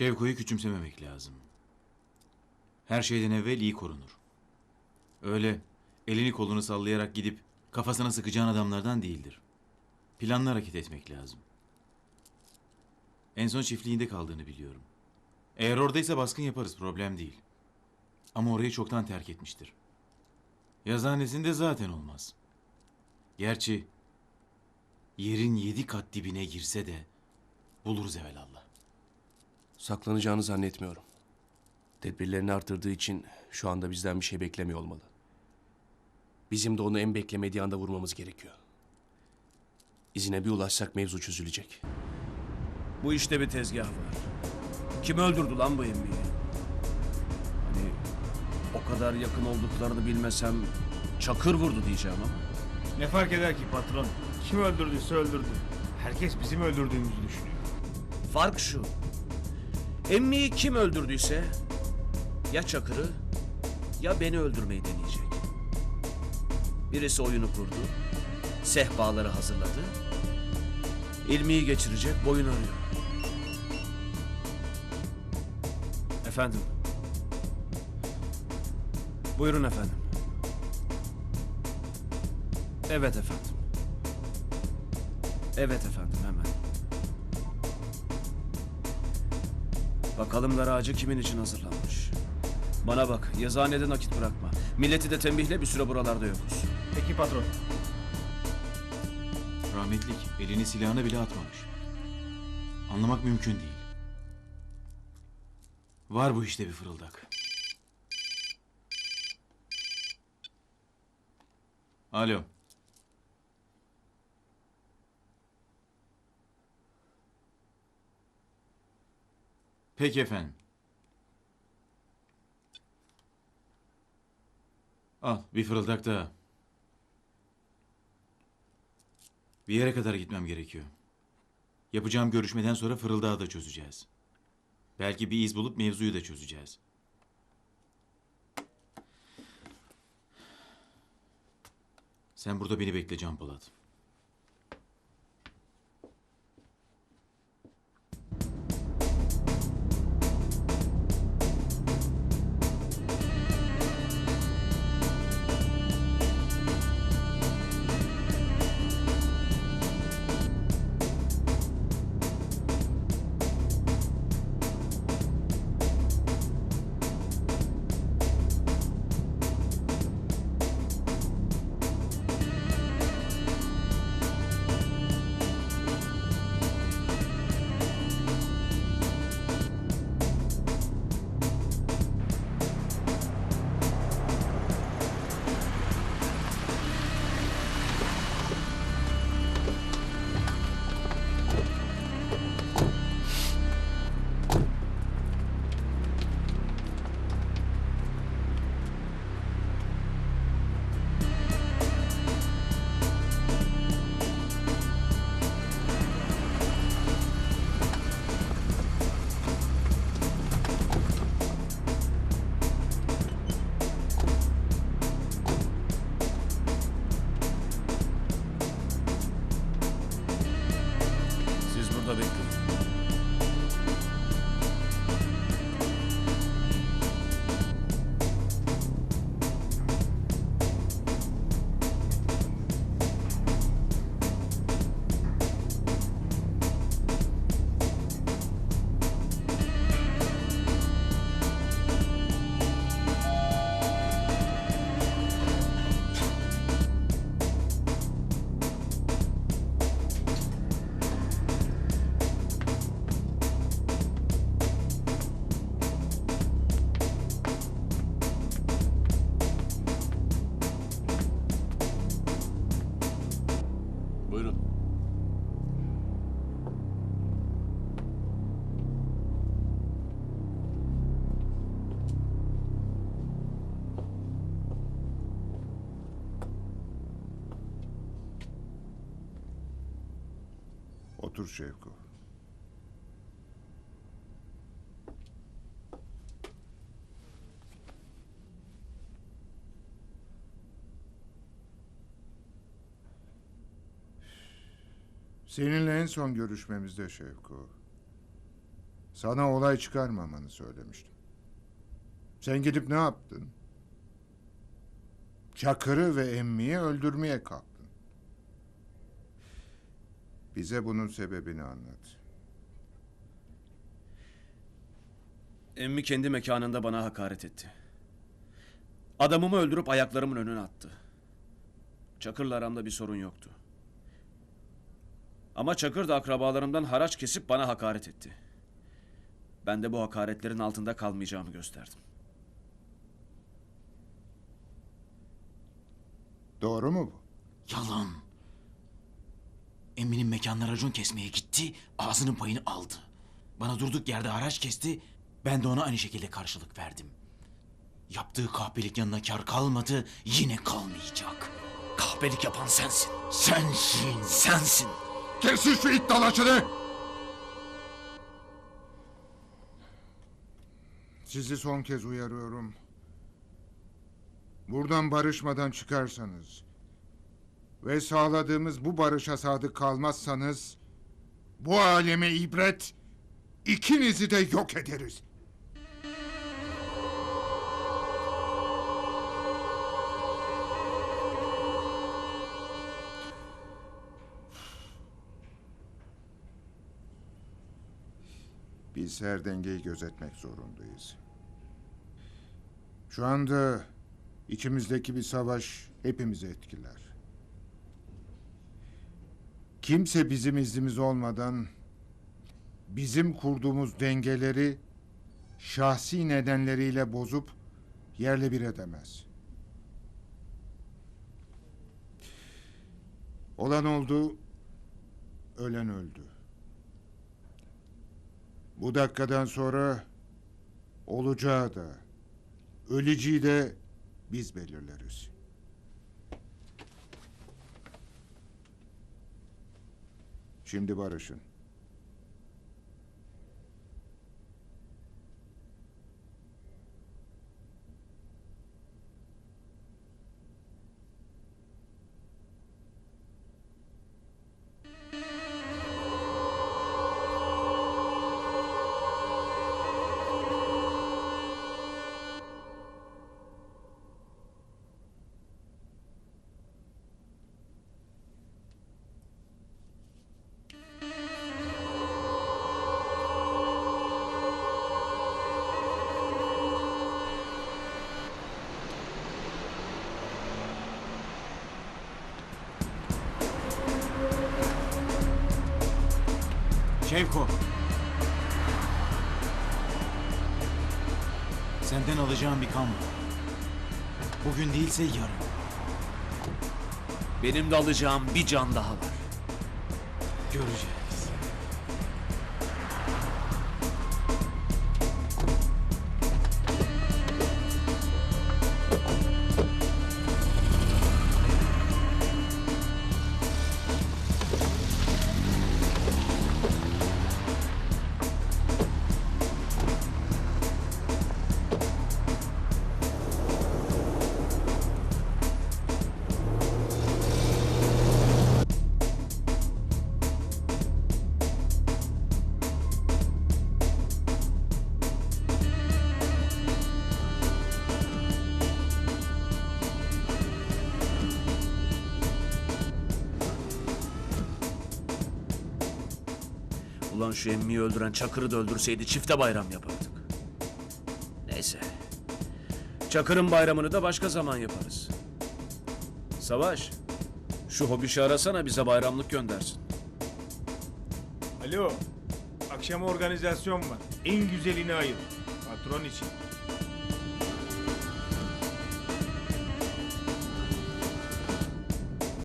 Şevko'yu küçümsememek lazım. Her şeyden evvel iyi korunur. Öyle elini kolunu sallayarak gidip kafasına sıkacağın adamlardan değildir. Planlı hareket etmek lazım. En son çiftliğinde kaldığını biliyorum. Eğer oradaysa baskın yaparız problem değil. Ama orayı çoktan terk etmiştir. Yazıhanesinde zaten olmaz. Gerçi yerin yedi kat dibine girse de buluruz evelallah. Saklanacağını zannetmiyorum. Tedbirlerini artırdığı için şu anda bizden bir şey beklemiyor olmalı. Bizim de onu en beklemediği anda vurmamız gerekiyor. İzine bir ulaşsak mevzu çözülecek. Bu işte bir tezgah var. Kim öldürdü lan bu emmiyi? Hani o kadar yakın olduklarını bilmesem Çakır vurdu diyeceğim ama. Ne fark eder ki patron? Kim öldürdüyse öldürdü. Herkes bizim öldürdüğümüzü düşünüyor. Fark şu. Emmiyi kim öldürdüyse ya Çakır'ı ya beni öldürmeyi deneyecek. Birisi oyunu kurdu. Sehpaları hazırladı. İlmiyi geçirecek boyun arıyor. Efendim. Buyurun efendim. Evet efendim. Evet efendim Bakalım dar ağacı kimin için hazırlanmış. Bana bak, yazıhanede nakit bırakma. Milleti de tembihle bir süre buralarda yokuz. Peki patron. Rahmetlik elini silahına bile atmamış. Anlamak mümkün değil. Var bu işte bir fırıldak. Alo. Peki efendim. Al bir fırıldak daha. Bir yere kadar gitmem gerekiyor. Yapacağım görüşmeden sonra fırıldağı da çözeceğiz. Belki bir iz bulup mevzuyu da çözeceğiz. Sen burada beni bekle Can Polat. Otur Şevko. Seninle en son görüşmemizde Şevko. Sana olay çıkarmamanı söylemiştim. Sen gidip ne yaptın? Çakır'ı ve Emmi'yi öldürmeye kalktın. Bize bunun sebebini anlat. Emmi kendi mekanında bana hakaret etti. Adamımı öldürüp ayaklarımın önüne attı. Çakır'la aramda bir sorun yoktu. Ama Çakır da akrabalarımdan haraç kesip bana hakaret etti. Ben de bu hakaretlerin altında kalmayacağımı gösterdim. Doğru mu bu? Yalan. Emmi'nin mekanına racon kesmeye gitti, ağzının payını aldı. Bana durduk yerde haraç kesti, ben de ona aynı şekilde karşılık verdim. Yaptığı kahpelik yanına kar kalmadı, yine kalmayacak. Kahpelik yapan sensin. Sensin, sensin. Kesin şu it dalaşını! Sizi son kez uyarıyorum. Buradan barışmadan çıkarsanız ve sağladığımız bu barışa sadık kalmazsanız bu aleme ibret ikinizi de yok ederiz. Biz her dengeyi gözetmek zorundayız. Şu anda içimizdeki bir savaş hepimizi etkiler. Kimse bizim iznimiz olmadan bizim kurduğumuz dengeleri şahsi nedenleriyle bozup yerle bir edemez. Olan oldu, ölen öldü. Bu dakikadan sonra olacağı da, öleceği de biz belirleriz. Şimdi barışın. Şevko. Senden alacağım bir kan var. Bugün değilse yarın. Benim de alacağım bir can daha var. Göreceğiz. Ulan şu emmiyi öldüren Çakır'ı da öldürseydi çifte bayram yapardık. Neyse. Çakır'ın bayramını da başka zaman yaparız. Savaş. Şu hobişi arasana bize bayramlık göndersin. Alo. Akşam organizasyon var. En güzelini ayır. Patron için.